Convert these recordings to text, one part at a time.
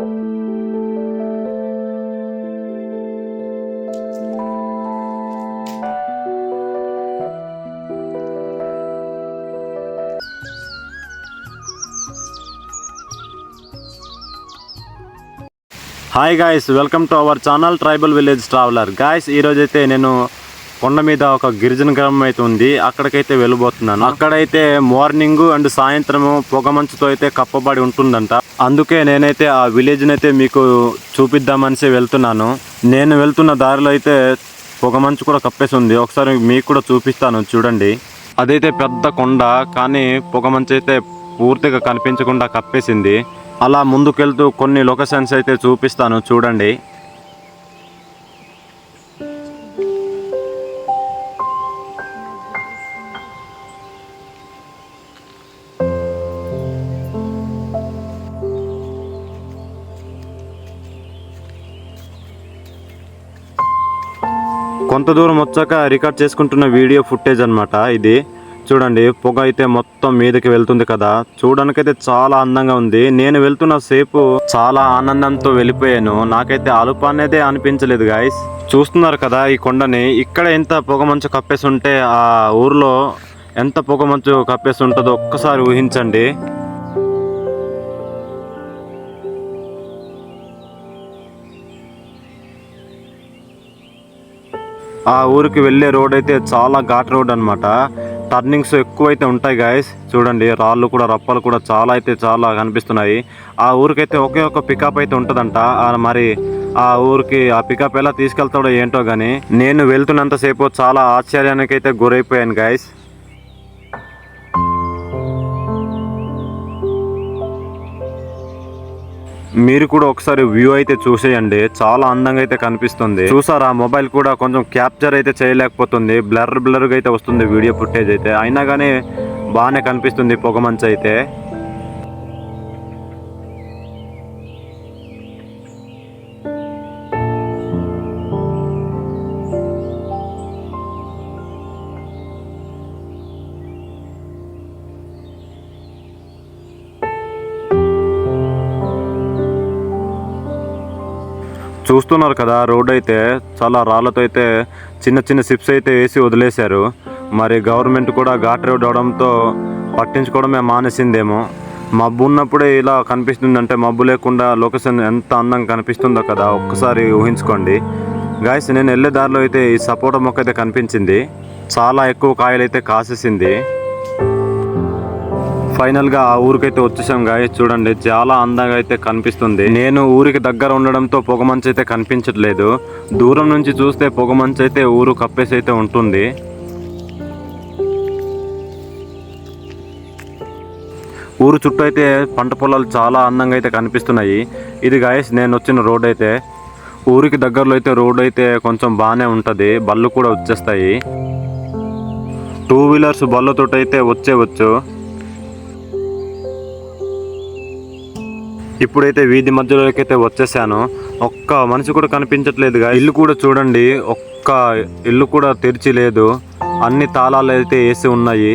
Hi guys welcome to our channel tribal village traveller guys ఈరోజు అయితే నేను కొండ మీద ఒక గిరిజన గ్రామం అయితే ఉంది. అక్కడికైతే వెళ్ళబోతున్నాను. అక్కడైతే మార్నింగ్ అండ్ సాయంత్రము పొగమంచుతో అయితే కప్పబడి ఉంటుందంట. అందుకే నేనైతే ఆ విలేజ్ని అయితే మీకు చూపిద్దామనిసి వెళ్తున్నాను. నేను వెళ్తున్న దారిలో అయితే పొగమంచు కూడా కప్పేసి ఉంది ఒకసారి మీకు కూడా చూపిస్తాను చూడండి. అదైతే పెద్ద కొండ కానీ పొగమంచు అయితే పూర్తిగా కనిపించకుండా కప్పేసింది. అలా ముందుకెళ్తూ కొన్ని లొకేషన్స్ అయితే చూపిస్తాను చూడండి. కొంత దూరం వచ్చాక రికార్డ్ చేసుకుంటున్న వీడియో ఫుటేజ్ అన్నమాట ఇది. చూడండి పొగ అయితే మొత్తం మీదకి వెళ్తుంది కదా. చూడడానికైతే చాలా అందంగా ఉంది. నేను వెళ్తున్న సేపు చాలా ఆనందంతో వెళ్ళిపోయాను. నాకైతే అలుపు అనేదే అనిపించలేదు గాయస్ చూస్తున్నారు కదా ఈ కొండని. ఇక్కడ ఎంత పొగమంచు కప్పేసి ఉంటే ఆ ఊర్లో ఎంత పొగమంచు కప్పేసి ఉంటుందో ఒక్కసారి ఊహించండి. ఆ ఊరికి వెళ్ళే రోడ్ అయితే చాలా ఘాట్ రోడ్ అనమాట టర్నింగ్స్ ఎక్కువైతే ఉంటాయి గాయస్ చూడండి రాళ్ళు కూడా రప్పలు కూడా చాలా అయితే చాలా కనిపిస్తున్నాయి. ఆ ఊరికైతే ఒకే ఒక పికప్ అయితే ఉంటుందంట. మరి ఆ ఊరికి ఆ పికప్ ఎలా తీసుకెళ్తాడో ఏంటో కానీ నేను వెళ్తున్నంతసేపు చాలా ఆశ్చర్యానికి అయితే గురైపోయాను గాయస్ మీరు కూడా ఒకసారి వ్యూ అయితే చూసేయండి. చాలా అందంగా అయితే కనిపిస్తుంది. చూసారా? మొబైల్ కూడా కొంచెం క్యాప్చర్ అయితే చేయలేకపోతుంది. బ్లర్ బ్లర్గా అయితే వస్తుంది వీడియో ఫుటేజ్ అయితే. అయినా కానీ బాగానే కనిపిస్తుంది పొగమంచు అయితే. చూస్తున్నారు కదా రోడ్ అయితే చాలా రాళ్ళతో అయితే చిన్న చిన్న సిప్స్ అయితే వేసి వదిలేశారు. మరి గవర్నమెంట్ కూడా ఘాట్ రోడ్ అవడంతో పట్టించుకోవడమే మానేసిందేమో. మబ్బు ఉన్నప్పుడే ఇలా కనిపిస్తుందంటే మబ్బు లేకుండా లొకేషన్ ఎంత అందంగా కనిపిస్తుందో కదా ఒక్కసారి ఊహించుకోండి. గాయస్ నేను వెళ్ళే దారిలో అయితే ఈ సపోటా మొక్క అయితే కనిపించింది. చాలా ఎక్కువ కాయలు అయితే కాసేసింది. ఫైనల్గా ఆ ఊరికైతే వచ్చేసాం గాయ చూడండి చాలా అందంగా అయితే కనిపిస్తుంది. నేను ఊరికి దగ్గర ఉండడంతో పొగమంచు అయితే కనిపించట్లేదు. దూరం నుంచి చూస్తే పొగమంచు అయితే ఊరు కప్పేసి అయితే ఉంటుంది. ఊరు చుట్టూ అయితే పంట పొలాలు చాలా అందంగా అయితే కనిపిస్తున్నాయి. ఇది గాయస్ నేను వచ్చిన రోడ్ అయితే. ఊరికి దగ్గరలో అయితే రోడ్ అయితే కొంచెం బాగానే ఉంటుంది. బళ్ళు కూడా వచ్చేస్తాయి. టూ వీలర్స్ బళ్ళతో అయితే వచ్చేవచ్చు ఇప్పుడైతే వీధి మధ్యలోకి అయితే వచ్చేసాను. ఒక్క మనిషి కూడా కనిపించట్లేదుగా ఇల్లు కూడా చూడండి ఒక్క ఇల్లు కూడా తెరిచి లేదు అన్ని తాళాలు అయితే వేసి ఉన్నాయి.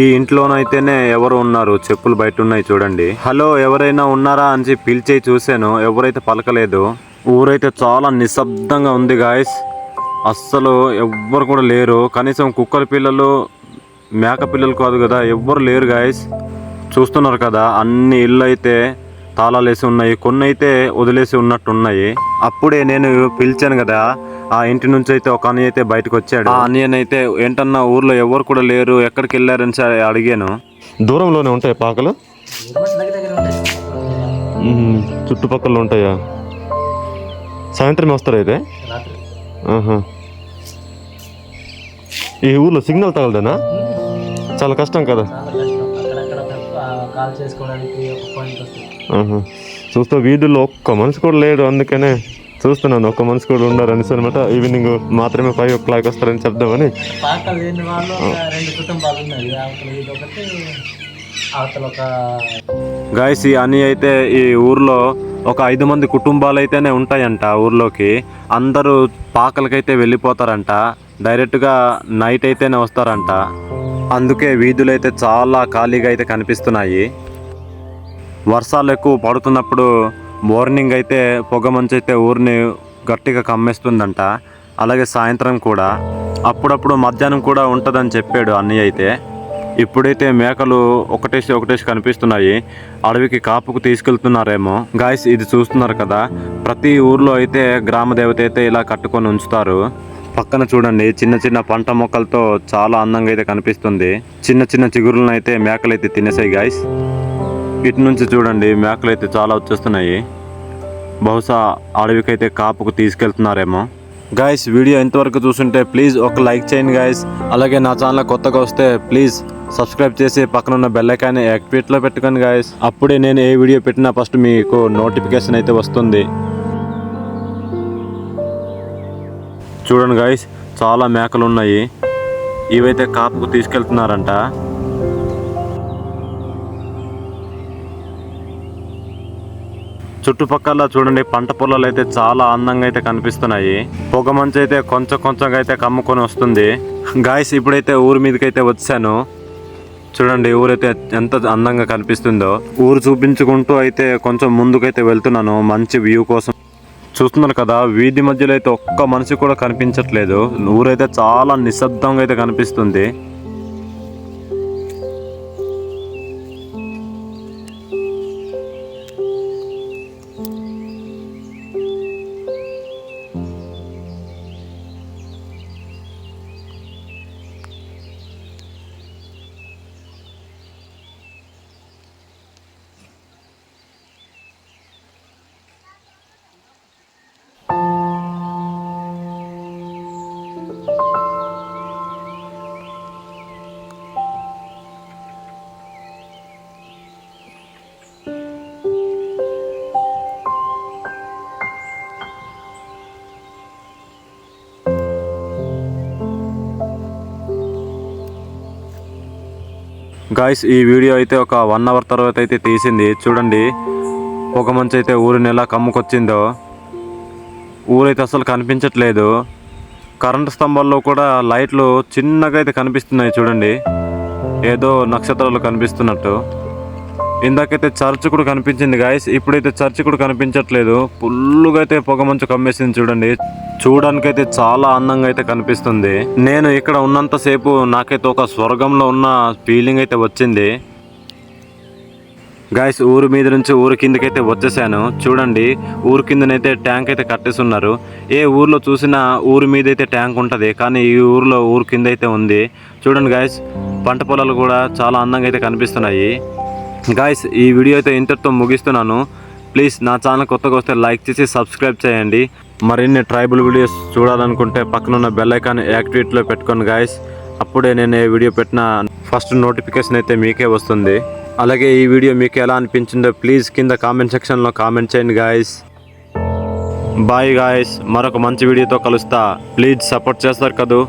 ఈ ఇంట్లోనైతేనే ఎవరు ఉన్నారు? చెప్పులు బయట ఉన్నాయి చూడండి. హలో ఎవరైనా ఉన్నారా అని పిలిచే పిలిచి చూశాను. ఎవరైతే పలకలేదు. ఊరైతే చాలా నిశ్శబ్దంగా ఉంది గాయస్ అస్సలు ఎవ్వరు కూడా లేరు. కనీసం కుక్కల పిల్లలు మేక పిల్లలు కాదు కదా ఎవ్వరు లేరు గాయస్ చూస్తున్నారు కదా అన్ని ఇల్లు అయితే తాళాలు వేసి ఉన్నాయి కొన్ని అయితే వదిలేసి ఉన్నట్టు ఉన్నాయి అప్పుడే నేను పిలిచాను కదా ఆ ఇంటి నుంచి అయితే ఒక అన్నయ్య అయితే బయటకు వచ్చాడు. ఆ అన్నయ్యనైతే అయితే ఏంటన్నా ఊర్లో ఎవరు కూడా లేరు ఎక్కడికి వెళ్ళారని సరే అడిగాను. దూరంలోనే ఉంటాయి పాకలు? చుట్టుపక్కల ఉంటాయా? సాయంత్రం వస్తారు అయితే. ఈ ఊర్లో సిగ్నల్ తగలదేనా? చాలా కష్టం కదా. కాల్ చేసుకోవడానికి ఒక పాయింట్ వస్తుంది. చూస్తే వీధుల్లో ఒక్క మనిషి కూడా లేడు అందుకనే చూస్తున్నాను. ఒక్క మనిషి కూడా ఉండరు అనేసి అనమాట. ఈవినింగ్ మాత్రమే ఫైవ్ ఓ క్లాక్ వస్తారని చెప్దామని. ఒక రెండు కుటుంబాలు ఉన్నాయి. అవతల ఇది ఒకటి అవతల ఒక గాయస్ ఈ అని అయితే ఈ ఊర్లో ఒక ఐదు మంది కుటుంబాలు అయితేనే ఉంటాయంట ఊర్లోకి. అందరూ పాకలకైతే వెళ్ళిపోతారంట. డైరెక్ట్గా నైట్ అయితేనే వస్తారంట. అందుకే వీధులు అయితే చాలా ఖాళీగా అయితే కనిపిస్తున్నాయి. వర్షాలు ఎక్కువ పడుతున్నప్పుడు మార్నింగ్ అయితే పొగ మంచు అయితే ఊరిని గట్టిగా కమ్మేస్తుందంట. అలాగే సాయంత్రం కూడా. అప్పుడప్పుడు మధ్యాహ్నం కూడా ఉంటుందని చెప్పాడు అన్నయ్య అయితే. ఇప్పుడైతే మేకలు ఒకటేసి ఒకటేసి కనిపిస్తున్నాయి. అడవికి కాపుకు తీసుకెళ్తున్నారేమో. గాయస్ ఇది చూస్తున్నారు కదా. ప్రతి ఊర్లో అయితే గ్రామ దేవత అయితే ఇలా కట్టుకొని ఉంచుతారు. పక్కన చూడండి చిన్న చిన్న పంట మొక్కలతో చాలా అందంగా అయితే కనిపిస్తుంది. చిన్న చిన్న చిగురులను అయితే మేకలు అయితే తినేసాయి గాయస్ ఇటు నుంచి చూడండి మేకలు అయితే చాలా వచ్చేస్తున్నాయి. బహుశా అడవికైతే కాపుకు తీసుకెళ్తున్నారేమో. గాయస్ వీడియో ఎంతవరకు చూస్తుంటే ప్లీజ్ ఒక లైక్ చేయండి గాయస్ అలాగే నా ఛానల్ కొత్తగా వస్తే ప్లీజ్ సబ్స్క్రైబ్ చేసి పక్కన ఉన్న బెల్ యాక్టివేట్లో పెట్టుకోండి గాయస్ అప్పుడే నేను ఏ వీడియో పెట్టినా ఫస్ట్ మీకు నోటిఫికేషన్ అయితే వస్తుంది. చూడండి గాయస్ చాలా మేకలు ఉన్నాయి ఇవైతే కాపుకు తీసుకెళ్తున్నారంట. చుట్టుపక్కల చూడండి పంట పొలాలు అయితే చాలా అందంగా అయితే కనిపిస్తున్నాయి. పొగ మంచి అయితే కొంచెం కొంచెంగా అయితే కమ్ముకొని వస్తుంది. గాయస్ ఇప్పుడైతే ఊరి మీదకి అయితే వచ్చాను. చూడండి ఊరైతే ఎంత అందంగా కనిపిస్తుందో. ఊరు చూపించుకుంటూ అయితే కొంచెం ముందుకైతే వెళ్తున్నాను మంచి వ్యూ కోసం. చూస్తున్నారు కదా వీధి మధ్యలో అయితే ఒక్క మనిషి కూడా కనిపించట్లేదు. ఊరైతే చాలా నిశ్శబ్దంగా అయితే కనిపిస్తుంది. గాయస్ ఈ వీడియో అయితే ఒక వన్ అవర్ తర్వాత అయితే తీసింది. చూడండి ఒక మంచి అయితే ఊరిని ఎలా కమ్ముకొచ్చిందో. ఊరైతే అసలు కనిపించట్లేదు. కరెంటు స్తంభాల్లో కూడా లైట్లు చిన్నగా అయితే కనిపిస్తున్నాయి చూడండి. ఏదో నక్షత్రాలు కనిపిస్తున్నట్టు. ఇందాకైతే చర్చ్ కూడా కనిపించింది గాయస్ ఇప్పుడైతే చర్చ్ కూడా కనిపించట్లేదు. ఫుల్లుగా అయితే పొగ మంచు కమ్మేసింది చూడండి. చూడడానికైతే చాలా అందంగా అయితే కనిపిస్తుంది. నేను ఇక్కడ ఉన్నంతసేపు నాకైతే ఒక స్వర్గంలో ఉన్న ఫీలింగ్ అయితే వచ్చింది. గాయస్ ఊరు మీద నుంచి ఊరు కిందకైతే వచ్చేసాను. చూడండి ఊరు కిందనైతే ట్యాంక్ అయితే కట్టేస్తున్నారు. ఏ ఊర్లో చూసినా ఊరు మీద అయితే ట్యాంక్ ఉంటుంది కానీ ఈ ఊర్లో ఊరు కింద అయితే ఉంది. చూడండి గాయస్ పంట పొలాలు కూడా చాలా అందంగా అయితే కనిపిస్తున్నాయి. గాయస్ ఈ వీడియో అయితే ఇంతటితో ముగిస్తున్నాను. ప్లీజ్ నా ఛానల్ కొత్తగా వస్తే లైక్ చేసి సబ్స్క్రైబ్ చేయండి. మరిన్ని ట్రైబుల్ వీడియోస్ చూడాలనుకుంటే పక్కనున్న బెల్ ఐకాన్ యాక్టివేట్లో పెట్టుకోండి గాయస్ అప్పుడే నేను ఏ వీడియో పెట్టిన ఫస్ట్ నోటిఫికేషన్ అయితే మీకే వస్తుంది. అలాగే ఈ వీడియో మీకు ఎలా అనిపించిందో ప్లీజ్ కింద కామెంట్ సెక్షన్లో కామెంట్ చేయండి గాయస్ బాయ్ గాయస్ మరొక మంచి వీడియోతో కలుస్తా. ప్లీజ్ సపోర్ట్ చేస్తారు కదూ.